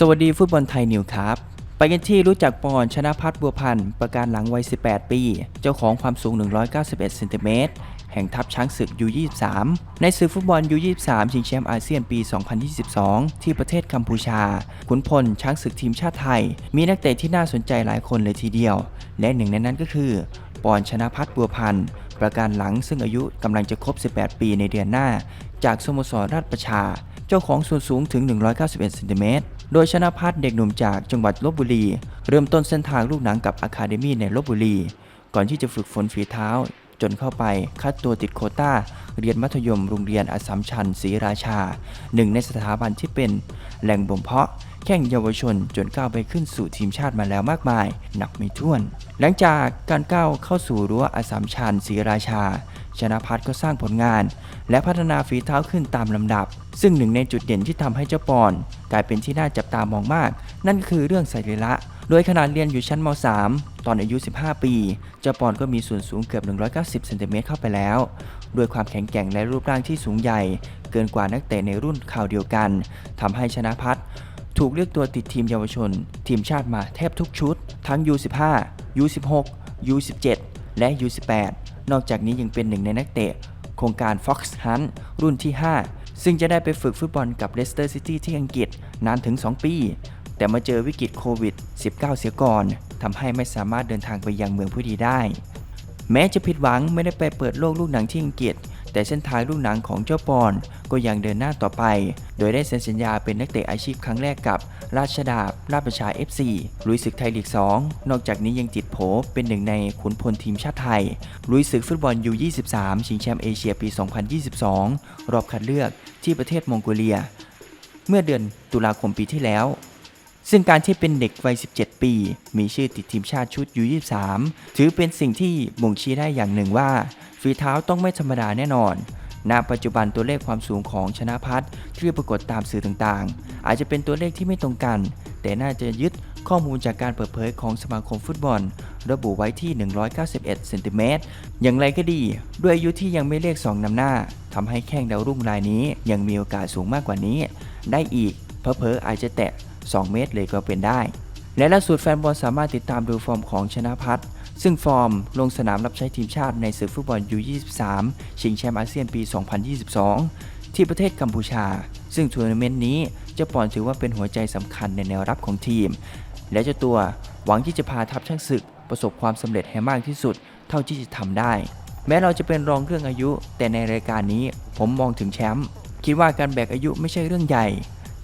สวัสดีฟุตบอลไทยนิวครับ ไปกันที่รู้จักปอนชนะพัฒน์บัวพันธ์ประการหลังวัย 18 ปี เจ้าของความสูง 191เซนติเมตรแห่งทัพช้างศึก U23 ในศึกฟุตบอล U23 ชิงแชมป์อาเซียนปี 2022 ที่ประเทศกัมพูชา ขุนพลช้างศึกทีมชาติไทย มีนักเตะที่น่าสนใจหลายคนเลยทีเดียว และหนึ่งในนั้นก็คือ ปอนชนะพัฒน์บัวพันธ์ประการหลังซึ่งอายุกำลังจะครบ 18 ปีในเดือนหน้า จากสโมสรราชประชา เจ้าของส่วนสูงถึง 191เซนติเมตร โดยชนะพัฒน์เด็กหนุ่มจากจังหวัดลบบุรี เริ่มต้นเส้นทางลูกหนังกับอะคาเดมี่ในลบบุรี ก่อนที่จะฝึกฝนฝีเท้า จนเข้าไปคัดตัวติดโคต้า เรียนมัธยมโรงเรียนอสสัมชัญศรีราชา หนึ่งในสถาบันที่เป็นแหล่งบ่มเพาะแข่งเยาวชนจนก้าวไปขึ้นสู่ทีมชาติมาแล้วมากมาย หนักไม่ถ้วน หลังจากการก้าวเข้าสู่รั้วอสสัมชัญศรีราชา ชนะพัฒน์ก็สร้างผลงาน และพัฒนาฝีเท้าขึ้นตามลำดับ ซึ่งหนึ่งในจุดเด่นที่ทำให้เจ้าปอน กลายเป็นที่น่าจับตามองมาก นั่นคือเรื่องสรีระโดยขนาดเรียนอยู่ชั้นม .3 ตอนอายุ 15 ปี เจ้าปอนก็มีส่วนสูงเกือบ 190 เซนติเมตรเข้าไปแล้ว ด้วยความแข็งแกร่งและรูปร่างที่สูงใหญ่ เกินกว่านักเตะในรุ่นข่าวเดียวกันทำให้ชนะพัฒน์ถูกเรียกตัวติดทีมเยาวชน ทีมชาติมาแทบทุกชุด ทั้ง U15 U16 U17 และ U18 นอกจากนี้ยังเป็นหนึ่งในนักเตะ โครงการ Fox Hunt รุ่นที่ 5 ซึ่งจะได้ไปฝึกฟุตบอลกับ Leicester City ที่อังกฤษนานถึง 2 ปี แต่มาเจอวิกฤตโควิด -19 เสียก่อนทำให้ไม่สามารถเดินทางไปยังเมืองผู้ดีได้ แม้จะผิดหวังไม่ได้ไปเปิดโลกลูกหนังที่อังกฤษ แต่เส้นทางลูกหนังของเจ้าปอนก็ยังเดินหน้าต่อไป โดยได้เซ็นสัญญาเป็นนักเตะอาชีพครั้งแรกกับ ราชดาบราชประชา FC ลุยศึกไทยลีก 2 นอกจากนี้ยังติดโผเป็นหนึ่งในขุนพลทีมชาติไทย ลุยศึกฟุตบอล U23 ชิงแชมป์เอเชียปี 2022 รอบคัดเลือกที่ประเทศมองโกเลีย เมื่อเดือนตุลาคมปีที่แล้ว ซึ่งการที่เป็นเด็กวัย 17 ปี มีชื่อติดทีมชาติชุด U23 ถือเป็นสิ่งที่บ่งชี้ได้อย่างหนึ่งว่า ฝีเท้าต้องไม่ธรรมดาแน่นอน ณ ปัจจุบันตัวเลขความสูงของชนะพัฒน์ที่ปรากฏตามสื่อต่างๆ อาจจะเป็นตัวเลขที่ไม่ตรงกัน แต่น่าจะยึดข้อมูลจากการเปิดเผยของสมาคมฟุตบอล ระบุไว้ที่ 191 เซนติเมตร อย่างไรก็ดี ด้วยอายุที่ยังไม่เลข 2นำหน้าทำให้แข้งดาวรุ่งรายนี้ยังมีโอกาสสูงมากกว่านี้ ได้อีกเพอเพออาจจะแตะ 2 เมตรเลยก็เป็นได้ และล่าสุดแฟนบอลสามารถติดตามดูฟอร์มของชนะพัฒน์ซึ่งฟอร์มลงสนามรับใช้ทีมชาติในศึกฟุตบอล U23 ชิงแชมป์อาเซียนปี 2022 ที่ประเทศกัมพูชา ซึ่งทัวร์นาเมนต์นี้เจ้าปอนถือว่าเป็นหัวใจสำคัญในแนวรับของทีม และเจ้าตัวหวังที่จะพาทัพช่างศึก ประสบความสำเร็จให้มากที่สุด เท่าที่จะทำได้ แม้เราจะเป็นรองเรื่องอายุ แต่ในรายการนี้ผมมองถึงแชมป์คิดว่าการแบกอายุไม่ใช่เรื่องใหญ่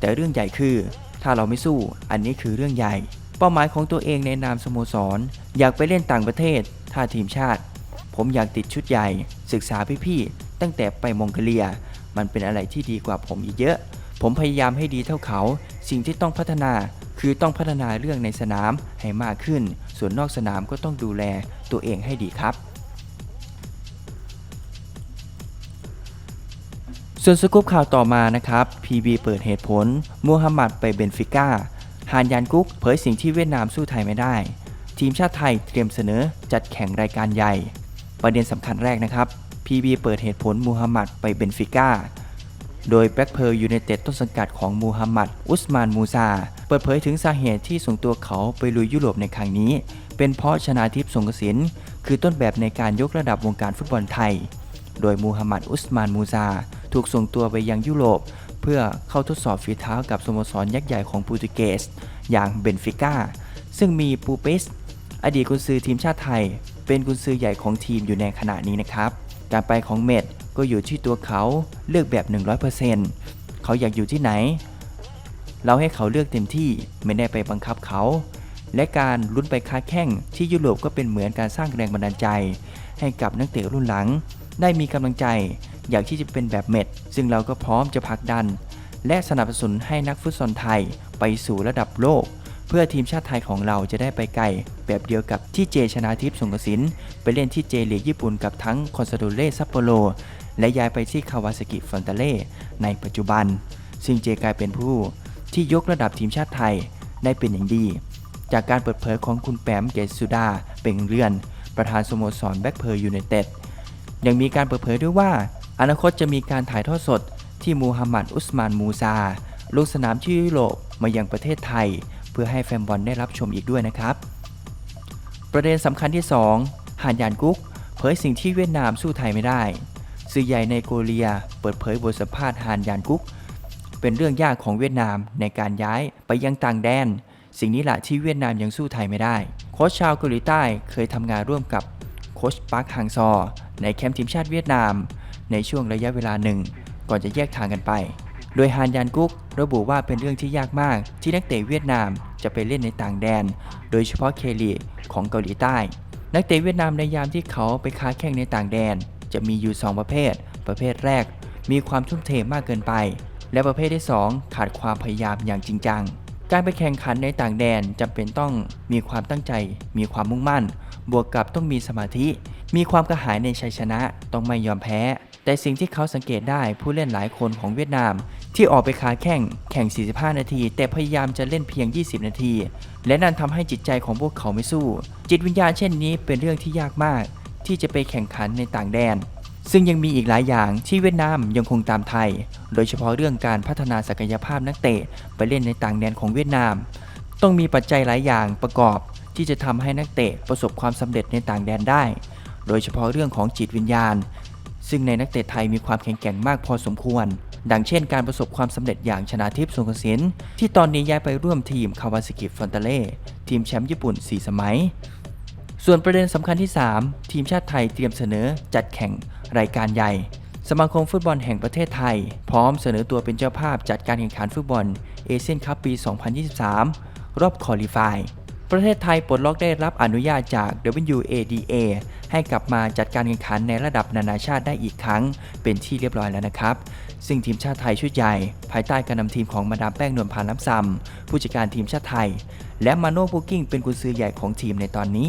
แต่เรื่องใหญ่คือ ถ้าเราไม่สู้ อันนี้คือเรื่องใหญ่ เป้าหมายของตัวเองในนามสโมสร อยากไปเล่นต่างประเทศ ถ้าทีมชาติ ผมอยากติดชุดใหญ่ ศึกษาพี่ๆ ตั้งแต่ไปมองโกเลีย มันเป็นอะไรที่ดีกว่าผมอีกเยอะ ผมพยายามให้ดีเท่าเขา สิ่งที่ต้องพัฒนาคือต้องพัฒนาเรื่องในสนามให้มากขึ้น ส่วนนอกสนามก็ต้องดูแลตัวเองให้ดีครับ ส่วนสกู๊ปข่าวต่อมานะครับ PB เปิดเหตุผล มูฮัมหมัดไปเบนฟิก้าฮานยานกุ๊กเผยสิ่งที่เวียดนามสู้ไทยไม่ได้ ทีมชาติไทยเตรียมเสนอจัดแข่งรายการใหญ่ ประเด็นสำคัญแรกนะครับ PB เปิดเหตุผลมูฮัมหมัดไปเบนฟิก้าโดยแบล็กเพลยูไนเต็ดต้นสังกัดของมูฮัมหมัด อุสมานมูซา เปิดเผยถึงสาเหตุที่ส่งตัวเขาไปลุยยุโรปในครั้งนี้ เป็นเพราะชนาทิพย์สงกสินคือต้นแบบในการยกระดับวงการฟุตบอลไทย โดยมูฮัมหมัดอุสมานมูซา ถูกส่งตัวไปยังยุโรป เพื่อเข้าทดสอบฝีเท้ากับสโมสรยักษ์ใหญ่ของโปรตุเกส อย่างเบนฟิก้า ซึ่งมีปูเปสอดีตกุนซือทีมชาติไทย เป็นกุนซือใหญ่ของทีมอยู่ในขณะนี้นะครับ การไปของเมดก็อยู่ที่ตัวเขาเลือกแบบ 100%เขาอยากอยู่ที่ไหน เราให้เขาเลือกเต็มที่ไม่ได้ไปบังคับเขา และการลุ้นไปค้าแข่งที่ยุโรปก็เป็นเหมือนการสร้างแรงบันดาลใจ ให้กับนักเตะรุ่นหลัง ได้มีกำลังใจ อยากที่จะเป็นแบบเม็ด ซึ่งเราก็พร้อมจะผลักดัน และสนับสนุนให้นักฟุตซอลไทยไปสู่ระดับโลก เพื่อทีมชาติไทยของเราจะได้ไปไกล แบบเดียวกับที่เจชนาทิพย์สงกสินไปเล่นที่เจลีกญี่ปุ่นกับทั้งคอนซาโดเล่ซัปโปโรและย้ายไปที่คาวาซากิฟอนตาเล่ในปัจจุบัน ซึ่งเจกลายเป็นผู้ที่ยกระดับทีมชาติไทยได้เป็นอย่างดี จากการเปิดเผยของคุณแปมเกษสุดาเป่งเรือน ประธานสโมสรแบ็กเพร์ยูไนเต็ดยังมีการเปิดเผยด้วยว่า อนาคตจะมีการถ่ายทอดสดที่มูฮัมหมัดอุสมานมูซาลงสนามที่ยุโรปมายังประเทศไทย เพื่อให้แฟนบอลได้รับชมอีกด้วยนะครับ ประเด็นสำคัญที่ 2 หานยานกุ๊กเผยสิ่งที่เวียดนามสู้ไทยไม่ได้ สื่อใหญ่ในโกเลียเปิดเผยบทสัมภาษณ์หานยานกุ๊กเป็นเรื่องยากของเวียดนามในการย้ายไปยังต่างแดน สิ่งนี้แหละที่เวียดนามยังสู้ไทยไม่ได้ โค้ชชาวเกาหลีใต้เคยทำงานร่วมกับโค้ชปาร์คฮังซอ ในแคมป์ทีมชาติเวียดนาม ในช่วงระยะเวลาหนึ่ง ก่อนจะแยกทางกันไป โดยฮานยานกุ๊กระบุว่าเป็นเรื่องที่ยากมาก ที่นักเตะเวียดนามจะไปเล่นในต่างแดน โดยเฉพาะเคลีของเกาหลีใต้ นักเตะเวียดนามในยามที่เขาไปค้าแข่งในต่างแดน จะมีอยู่ 2 ประเภท ประเภทแรก มีความทุ่มเทมากเกินไป และประเภทที่ 2 ขาดความพยายามอย่างจริงจังการไปแข่งขันในต่างแดนจำเป็นต้องมีความตั้งใจ มีความมุ่งมั่น บวกกับต้องมีสมาธิ มีความกระหายในชัยชนะ ต้องไม่ยอมแพ้ แต่สิ่งที่เขาสังเกตได้ผู้เล่นหลายคนของเวียดนาม ที่ออกไปคาแข่งแข่ง 45 นาที แต่พยายามจะเล่นเพียง 20 นาที และนั่นทำให้จิตใจของพวกเขาไม่สู้ จิตวิญญาณเช่นนี้เป็นเรื่องที่ยากมาก ที่จะไปแข่งขันในต่างแดน ซึ่งยังมีอีกหลายอย่างที่เวียดนามยังคงตามไทย โดยเฉพาะเรื่องการพัฒนาศักยภาพนักเตะไปเล่นในต่างแดนของเวียดนาม ต้องมีปัจจัยหลายอย่างประกอบที่จะทำให้นักเตะประสบความสำเร็จในต่างแดนได้ โดยเฉพาะเรื่องของจิตวิญญาณ ซึ่งในนักเตะไทยมีความแข็งแกร่งมากพอสมควร ดังเช่นการประสบความสำเร็จอย่างชนาทิพย์สงกระสินที่ตอนนี้ย้ายไปร่วมทีมคาวาซากิฟอนเตเล่ทีมแชมป์ญี่ปุ่น 4 สมัย ส่วนประเด็นสำคัญที่ 3 ทีมชาติไทยเตรียมเสนอจัดแข่งรายการใหญ่ สมาคมฟุตบอลแห่งประเทศไทย พร้อมเสนอตัวเป็นเจ้าภาพจัดการแข่งขันฟุตบอลเอเชียนคัพปี 2023 รอบคอลิฟาย ประเทศไทยปลดล็อกได้รับอนุญาตจาก WADA ให้กลับมาจัดการแข่งขันในระดับนานาชาติได้อีกครั้ง เป็นที่เรียบร้อยแล้วนะครับ ซึ่งทีมชาติไทยชุดใหญ่ ภายใต้การนำทีมของมาดามแป้งนวลพันธ์ล้ำซำผู้จัดการทีมชาติไทย และมาโน่บูกิ้งเป็นกุญซือใหญ่ของทีมในตอนนี้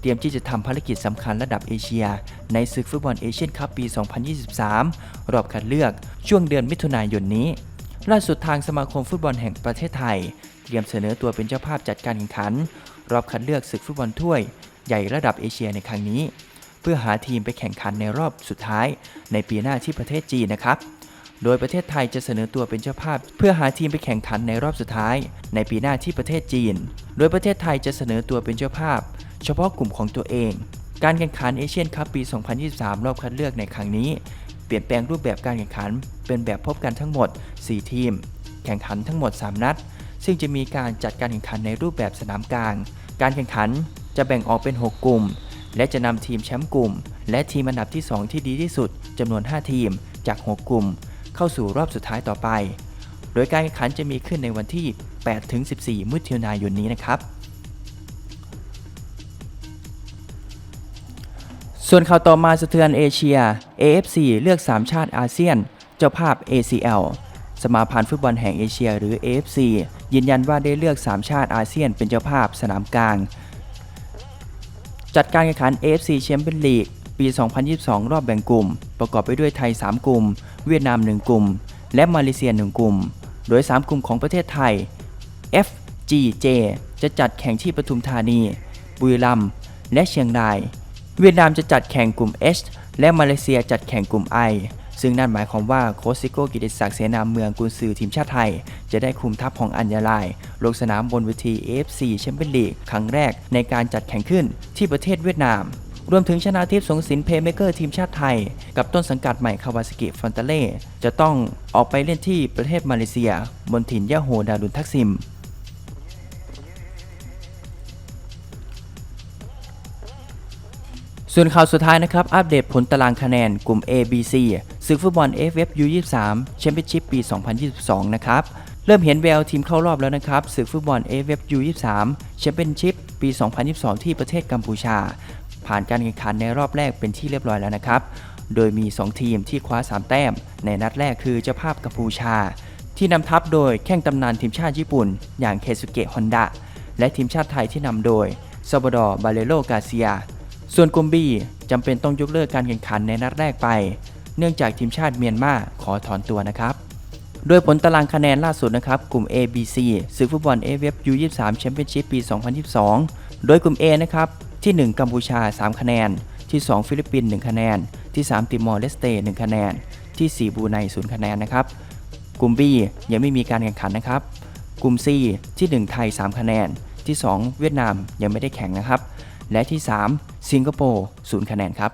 เตรียมที่จะทำภารกิจสำคัญระดับเอเชีย ในศึกฟุตบอลเอเชียนคัพปี 2023 รอบคัดเลือกช่วงเดือนมิถุนายนนี้ ล่าสุดทางสมาคมฟุตบอลแห่งประเทศไทย เตรียมเสนอตัวเป็นเจ้าภาพจัดการแข่งขัน รอบคัดเลือกศึกฟุตบอลถ้วย ใหญ่ระดับเอเชียในครั้งนี้ เพื่อหาทีมไปแข่งขันในรอบสุดท้าย ในปีหน้าที่ประเทศจีนนะครับ โดยประเทศไทยจะเสนอตัวเป็นเจ้าภาพ เพื่อหาทีมไปแข่งขันในรอบสุดท้าย ในปีหน้าที่ประเทศจีน โดยประเทศไทยจะเสนอตัวเป็นเจ้าภาพ เฉพาะกลุ่มของตัวเอง การแข่งขันเอเชียนคัพปี 2023 รอบคัดเลือกในครั้งนี้ เปลี่ยนแปลงรูปแบบการแข่งขัน เป็นแบบพบกันทั้งหมด 4 ทีม แข่งขันทั้งหมด 3 นัด ซึ่งจะมีการจัดการแข่งขันในรูปแบบสนามกลาง การแข่งขันจะแบ่งออกเป็น 6 กลุ่ม และจะนำทีมแชมป์กลุ่ม และทีมอันดับที่ 2 ที่ดีที่สุดจำนวน 5 ทีม จาก 6 กลุ่ม เข้าสู่รอบสุดท้ายต่อไป โดยการแข่งขันจะมีขึ้นในวันที่ 8-14มิถุนายนนี้นะครับ ส่วนข่าวต่อมาสะเทือนเอเชีย AFC เลือก 3 ชาติอาเซียน เจ้าภาพ ACL สมาพันธ์ฟุตบอลแห่งเอเชียหรือ AFC ยืนยันว่าได้เลือก 3 ชาติอาเซียนเป็นเจ้าภาพสนามกลาง จัดการแข่งขัน AFC แชมเปี้ยนลีกปี 2022 รอบแบ่งกลุ่ม ประกอบไปด้วยไทย 3 กลุ่ม เวียดนาม 1 กลุ่ม และมาเลเซีย 1 กลุ่ม โดย 3 กลุ่มของประเทศไทย FGJ จะจัดแข่งที่ปทุมธานี บุรีรัมย์และเชียงราย เวียดนามจะจัดแข่งกลุ่ม H และมาเลเซียจัดแข่งกลุ่ม I ซึ่งนั่นหมายความว่าโค้ชซิโก้กิติศักดิ์เสนาเมืองกุนซือทีมชาติไทย จะได้คุมทัพของอัญญาลาย ลงสนามบนเวที AFC แชมเปี้ยนลีกครั้งแรกในการจัดแข่งขึ้นที่ประเทศเวียดนาม รวมถึงชนาทิพย์สงสินเพย์เมเกอร์ทีมชาติไทย กับต้นสังกัดใหม่คาวาสกิฟอนตาเล่จะต้องออกไปเล่นที่ประเทศมาเลเซีย บนถิ่นยะโฮดารุนทักซิม ส่วนข่าวสุดท้ายนะครับ อัปเดตผลตารางคะแนนกลุ่ม A B C ศึกฟุตบอล AFF U23 แชมเปี้ยนชิพปี 2022 นะครับ เริ่มเห็นแววทีมเข้ารอบแล้วนะครับศึกฟุตบอล AFF U23 แชมเปี้ยนชิพปี 2022 ที่ประเทศกัมพูชา ผ่านการแข่งขันในรอบแรกเป็นที่เรียบร้อยแล้วนะครับ โดยมี 2 ทีมที่คว้า 3 แต้ม ในนัดแรกคือเจ้าภาพกัมพูชา ที่นำทัพโดยแข้งตำนานทีมชาติญี่ปุ่น อย่างเคซุเกะฮอนดะและทีมชาติไทยที่นำโดยซาบดอร์บาเลโลกาเซีย ส่วนกลุ่มบีจำเป็นต้องยกเลิกการแข่งขันในนัดแรกไป เนื่องจากทีมชาติเมียนมาขอถอนตัวนะครับ โดยผลตารางคะแนนล่าสุดนะครับ กลุ่ม A B C ศึกฟุตบอล AFF U23 Championship ปี 2022 โดยกลุ่ม A นะครับที่ 1 กัมพูชา 3 คะแนน ที่ 2 ฟิลิปปินส์1คะแนน ที่ 3 ติมอร์เลสเต1คะแนน ที่ 4 บูไน0คะแนนนะครับ กลุ่ม B ยังไม่มีการแข่งขันนะครับ กลุ่ม C ที่ 1 ไทย 3 คะแนน ที่ 2 เวียดนามยังไม่ได้แข่งนะครับ และที่ 3 สิงคโปร์ศูนย์คะแนนครับ